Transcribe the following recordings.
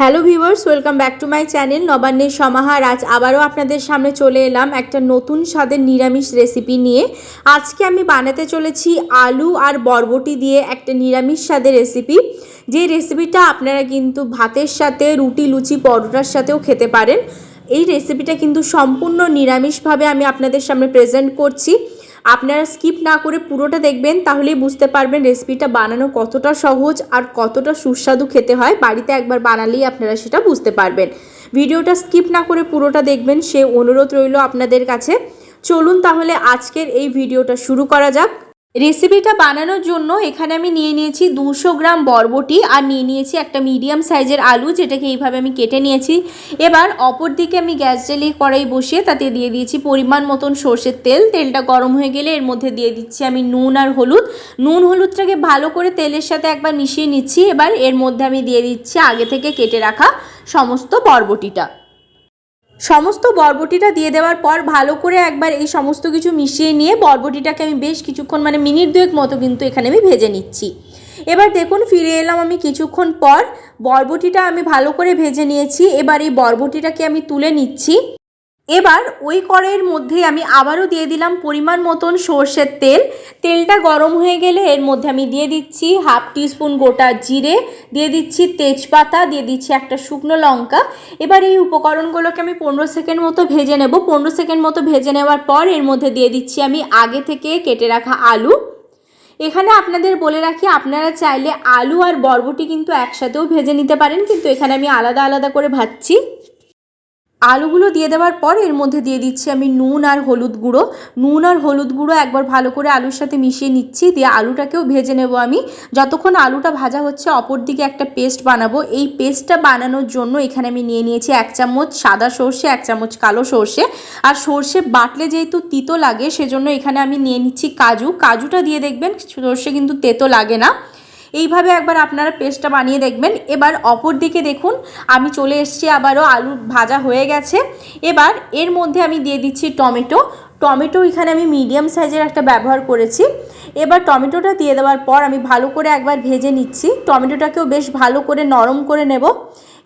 Hello viewers welcome back to my channel নবান্নের সমাহার, আজ আবারও আপনাদের সামনে চলে এলাম একটা নতুন স্বাদের নিরামিষ রেসিপি নিয়ে। আজকে আমি বানাতে চলেছি আলু আর বরবটি দিয়ে একটা নিরামিষ স্বাদের রেসিপি যে রেসিপিটা আপনারা কিন্তু ভাতের সাথে, রুটি, লুচি, পরোটার সাথেও খেতে পারেন। এই রেসিপিটা কিন্তু সম্পূর্ণ নিরামিষভাবে আমি আপনাদের সামনে প্রেজেন্ট করছি। আপনারা স্কিপ না করে পুরোটা দেখবেন, তাহলেই বুঝতে পারবেন রেসিপিটা বানানো কতটা সহজ আর কতটা সুস্বাদু খেতে হয়। বাড়িতে একবার বানালেই আপনারা সেটা বুঝতে পারবেন। ভিডিওটা স্কিপ না করে পুরোটা দেখবেন, সে অনুরোধ রইল আপনাদের কাছে। চলুন তাহলে আজকের এই ভিডিওটা শুরু করা যাক। রেসিপিটা বানানোর জন্য এখানে আমি নিয়ে নিয়েছি দুশো গ্রাম বরবটি আর নিয়ে নিয়েছি একটা মিডিয়াম সাইজের আলু, যেটাকে এইভাবে আমি কেটে নিয়েছি। এবার অপর দিকে আমি গ্যাস জ্বালিয়ে কড়াই বসিয়ে তাতে দিয়ে দিয়েছি পরিমাণ মতন সর্ষের তেল। তেলটা গরম হয়ে গেলে এর মধ্যে দিয়ে দিচ্ছি আমি নুন আর হলুদ। নুন হলুদটাকে ভালো করে তেলের সাথে একবার মিশিয়ে নিচ্ছি। এবার এর মধ্যে আমি দিয়ে দিচ্ছি আগে থেকে কেটে রাখা সমস্ত বরবটিটা। সমস্ত বরবটিটা দিয়ে দেওয়ার পর ভালো করে একবার এই সমস্ত কিছু মিশিয়ে নিয়ে বরবটিটাকে আমি বেশ কিছুক্ষণ মানে মিনিট দুয়েক মতো কিন্তু এখানে আমি ভেজে নিচ্ছি। এবার দেখুন, ফিরে এলাম আমি কিছুক্ষণ পর। বরবটিটা আমি ভালো করে ভেজে নিয়েছি। এবার এই বরবটিটাকে আমি তুলে নিচ্ছি। এবার ওই কড়াইয়ের মধ্যে আমি আবারও দিয়ে দিলাম পরিমাণ মতন সর্ষের তেল। তেলটা গরম হয়ে গেলে এর মধ্যে আমি দিয়ে দিচ্ছি হাফ টিস্পুন গোটা জিরে, দিয়ে দিচ্ছি তেজপাতা, দিয়ে দিচ্ছি একটা শুকনো লঙ্কা। এবার এই উপকরণগুলোকে আমি পনেরো সেকেন্ড মতো ভেজে নেব। পনেরো সেকেন্ড মতো ভেজে নেওয়ার পর এর মধ্যে দিয়ে দিচ্ছি আমি আগে থেকে কেটে রাখা আলু। এখানে আপনাদের বলে রাখি, আপনারা চাইলে আলু আর বরবটি কিন্তু একসাথেও ভেজে নিতে পারেন, কিন্তু এখানে আমি আলাদা আলাদা করে ভাজছি। আলুগুলো দিয়ে দেওয়ার পর এর মধ্যে দিয়ে দিচ্ছি আমি নুন আর হলুদ গুঁড়ো। নুন আর হলুদ গুঁড়ো একবার ভালো করে আলুর সাথে মিশিয়ে নিচ্ছি, দিয়ে আলুটাকেও ভেজে নেব আমি। যতক্ষণ আলুটা ভাজা হচ্ছে, অপর দিকে একটা পেস্ট বানাবো। এই পেস্টটা বানানোর জন্য এখানে আমি নিয়ে নিয়েছি এক চামচ সাদা সর্ষে, এক চামচ কালো সর্ষে। আর সর্ষে বাটলে যেহেতু তিতো লাগে, সেজন্য এখানে আমি নিয়ে নিচ্ছি কাজু। কাজুটা দিয়ে দেখবেন, সর্ষে কিন্তু তেতো লাগে না। এইভাবে একবার আপনারা পেস্টটা বানিয়ে দেখবেন। এবার অপর দিকে দেখুন, আমি চলে এসেছি আবারও আলু ভাজা হয়ে গেছে। এবার এর মধ্যে আমি দিয়ে দিচ্ছি টমেটো। টমেটো এখানে আমি মিডিয়াম সাইজের একটা ব্যবহার করেছি। এবার টমেটোটা দিয়ে দেওয়ার পর আমি ভালো করে একবার ভেজে নিচ্ছি। টমেটোটাকেও বেশ ভালো করে নরম করে নেব।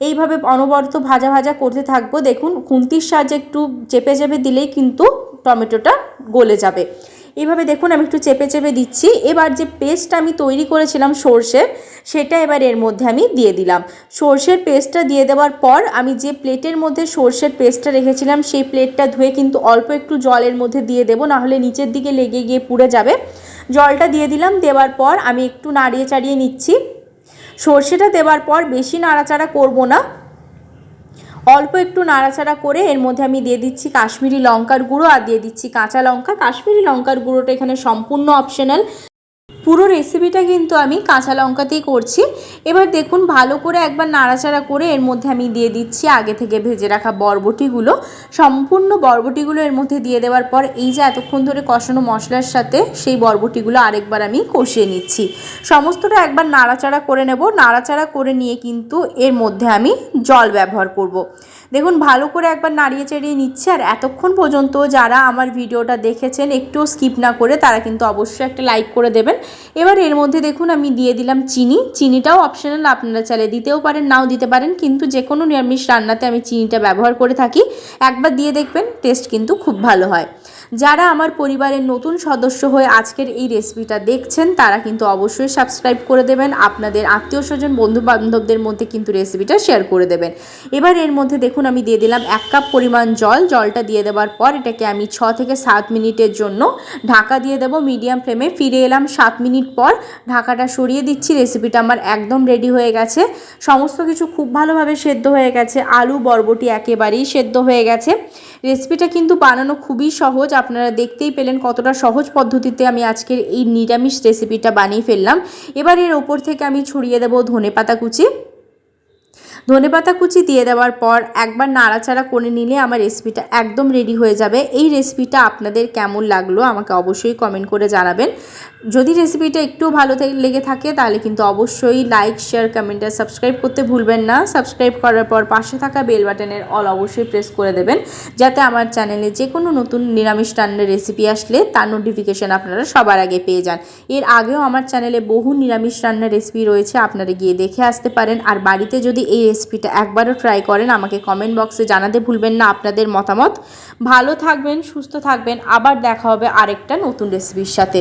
এইভাবে অনবরত ভাজা ভাজা করতে থাকব। দেখুন, খুন্তির সাহায্যে একটু চেপে চেপে দিলেই কিন্তু টমেটোটা গলে যাবে। এইভাবে দেখুন, আমি একটু চেপে চেপে দিচ্ছি। এবার যে পেস্টটা আমি তৈরি করেছিলাম সর্ষের সেটা এবার এর মধ্যে আমি দিয়ে দিলাম। সর্ষের পেস্টটা দিয়ে দেওয়ার পর আমি যে প্লেটের মধ্যে সর্ষের পেস্টটা রেখেছিলাম, সেই প্লেটটা ধুয়ে কিন্তু অল্প একটু জলের মধ্যে দিয়ে দেবো, নাহলে নিচের দিকে লেগে গিয়ে পুড়ে যাবে। জলটা দিয়ে দিলাম, দেওয়ার পর আমি একটু নাড়িয়ে চাড়িয়ে নিচ্ছি। সর্ষেটা দেওয়ার পর বেশি নাড়াচাড়া করব না। অল্প একটু নাড়াচাড়া করে এর মধ্যে আমি দিয়ে দিচ্ছি কাশ্মীরি লঙ্কার গুঁড়ো আর দিয়ে দিচ্ছি কাঁচা লঙ্কা। কাশ্মীরি লঙ্কার গুঁড়োটা এখানে সম্পূর্ণ অপশনাল পুরো রেসিপিটা কিন্তু আমি কাঁচা লঙ্কাতেই করছি। এবার দেখুন, ভালো করে একবার নাড়াচাড়া করে এর মধ্যে আমি দিয়ে দিচ্ছি আগে থেকে ভেজে রাখা বরবটিগুলো। সম্পূর্ণ বরবটিগুলো এর মধ্যে দিয়ে দেওয়ার পর এই যে এতক্ষণ ধরে কষানো মশলার সাথে সেই বরবটিগুলো আরেকবার আমি কষিয়ে নিচ্ছি। সমস্তটা একবার নাড়াচাড়া করে নেব। নাড়াচাড়া করে নিয়ে কিন্তু এর মধ্যে আমি জল ব্যবহার করব। দেখুন, ভালো করে একবার নাড়িয়ে চেড়িয়ে নিচ্ছে, আর এতক্ষণ পর্যন্ত যারা আমার ভিডিওটা দেখেছেন একটুও স্কিপ না করে তারা কিন্তু অবশ্যই একটা লাইক করে দেবেন। এবার এর মধ্যে দেখুন, আমি দিয়ে দিলাম চিনি। চিনিটাও অপশনাল আপনারা চালে দিতেও পারেন, নাও দিতে পারেন, কিন্তু যে কোনো নিরামিষ রান্নাতে আমি চিনিটা ব্যবহার করে থাকি। একবার দিয়ে দেখবেন টেস্ট কিন্তু খুব ভালো হয়। যারা আমার পরিবারের নতুন সদস্য হয়ে আজকের এই রেসিপিটা দেখছেন, তারা কিন্তু অবশ্যই সাবস্ক্রাইব করে দেবেন। আপনাদের আত্মীয় স্বজন বন্ধু বান্ধবদের মধ্যে কিন্তু রেসিপিটা শেয়ার করে দেবেন। এবার এর মধ্যে দেখুন, আমি দিয়ে দিলাম এক কাপ পরিমাণ জল। জলটা দিয়ে দেওয়ার পর এটাকে আমি ছ থেকে সাত মিনিটের জন্য ঢাকা দিয়ে দেবো। মিডিয়াম ফ্লেমে ফিরে এলাম। সাত মিনিট পর ঢাকাটা সরিয়ে দিচ্ছি। রেসিপিটা আমার একদম রেডি হয়ে গেছে। সমস্ত কিছু খুব ভালোভাবে সেদ্ধ হয়ে গেছে। আলু, বরবটি একেবারেই সেদ্ধ হয়ে গেছে। রেসিপিটা কিন্তু বানানো খুবই সহজ। আপনারা দেখতেই পেলেন কতটা সহজ পদ্ধতিতে আমি আজকের এই নিরামিষ রেসিপিটা বানিয়ে ফেললাম। এবার এর ওপর থেকে আমি ছড়িয়ে দেবো ধনে পাতা কুচি। ধনেপাতা কুচি দিয়ে দেওয়ার পর একবার নাড়াচাড়া করে নিলে আমার রেসিপিটা একদম রেডি হয়ে যাবে। এই রেসিপিটা আপনাদের কেমন লাগল আমাকে অবশ্যই কমেন্ট করে জানাবেন। যদি রেসিপিটা একটু ভালো লেগে থাকে তাহলে কিন্তু অবশ্যই লাইক, শেয়ার কমেন্ট আর সাবস্ক্রাইব করতে ভুলবেন না। সাবস্ক্রাইব করার পর পাশে থাকা বেল বাটনের অল অবশ্যই প্রেস করে দেবেন, যাতে আমার চ্যানেলে যে কোনো নতুন নিরামিষ রান্নার রেসিপি আসলে তার নোটিফিকেশান আপনারা সবার আগে পেয়ে যান। এর আগেও আমার চ্যানেলে বহু নিরামিষ রান্নার রেসিপি রয়েছে, আপনারা গিয়ে দেখে আসতে পারেন। আর বাড়িতে যদি এই রেসিপিটা একবারও ট্রাই করেন, আমাকে কমেন্ট বক্সে জানাতে ভুলবেন না আপনাদের মতামত। ভালো থাকবেন, সুস্থ থাকবেন, আবার দেখা হবে আরেকটা নতুন রেসিপির সাথে।